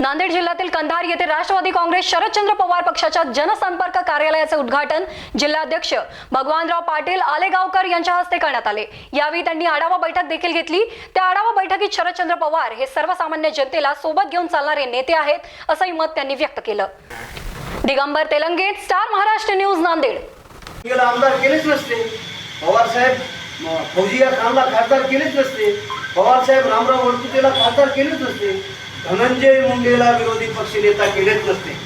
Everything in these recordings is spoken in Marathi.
नांदेड जिल्ह्यातील कंधार येथे राष्ट्रवादी काँग्रेस शरदचंद्र पवार पक्षाच्या जनसंपर्क कार्यालयाचे उद्घाटन जिल्हाध्यक्ष भगवानराव पाटील आलेगावकर यांच्या हस्ते करण्यात आले. यावेळी त्यांनी आढावा बैठक देखील घेतली. त्या आढावा बैठकीत शरदचंद्र पवार हे सर्वसामान्य जनतेला सोबत घेऊन चालणारे नेते आहेत असंही मत त्यांनी व्यक्त केलं. Digambar Telange star Maharashtra news Nanded. आमदार केलेच नसते. पवार साहेब फौजी या खानला खासदार केलेच नसते. पवार साहेब रामराव वडकुतेला खासदार केलेच नसते. धनंजय मुंडेला विरोधी पक्ष नेता केलेच नसते.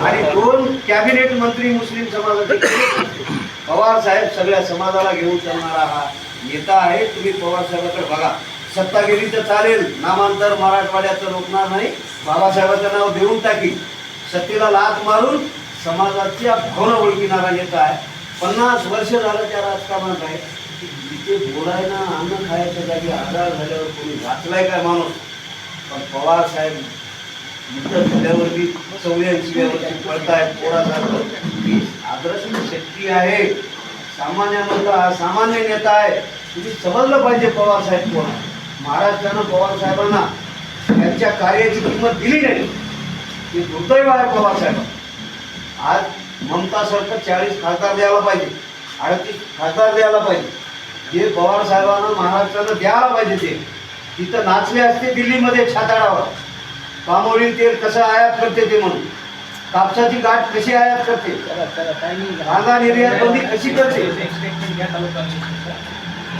आणि दोन कॅबिनेट मंत्री मुस्लिम समाजाचे केलेच नसते. पवार साहेब सगळ्या समाजाला घेऊन चालणारा हा नेता आहे. तुम्ही पवार साहेबाकडे बघा. सत्ता गेली तर चालेल. नामांतर मराठवाड्याचं रोखणार नाही. बाबासाहेबांचं नाव देऊन टाकी. सत्तेला लात मारून समाजाच्या भावना ओळखिणारा नेता आहे. पन्नास वर्ष झालं त्या राजकारणात आहे. जिथे बोलायला अन्न खायच्या जागी आजार झाल्यावर कोणी वाचलाय काय माणूस? पण पवार साहेब मित्र झाल्यावरती चौऱ्याऐंशी वर्षी पडतायत पोरासारखं ही आदर्श शक्ती आहे. सामान्यामधला हा सामान्य नेता आहे. तुम्ही समजलं पाहिजे पवार साहेब कोण महाराष्ट्रानं पवार साहेबांना त्यांच्या कार्याची किंमत दिली नाही. ते दुर्दैव आहे पवार साहेब आज ममता सरकार चाळीस खासदार द्यायला पाहिजे अडतीस खासदार द्यायला पाहिजे. जे पवार साहेबांना महाराष्ट्रानं द्यायला पाहिजे ते. तिथं नाचले असते दिल्लीमध्ये छाताडावर. पामोळी तेल कसं आयात करते ते म्हणून. कापसाची गाठ कशी आयात करते? कांदा निर्यात बंदी कशी करते?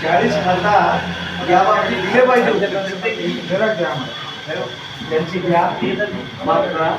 चाळीस खासदार या बाबतीत दिले पाहिजे त्यांची घ्या माफ करा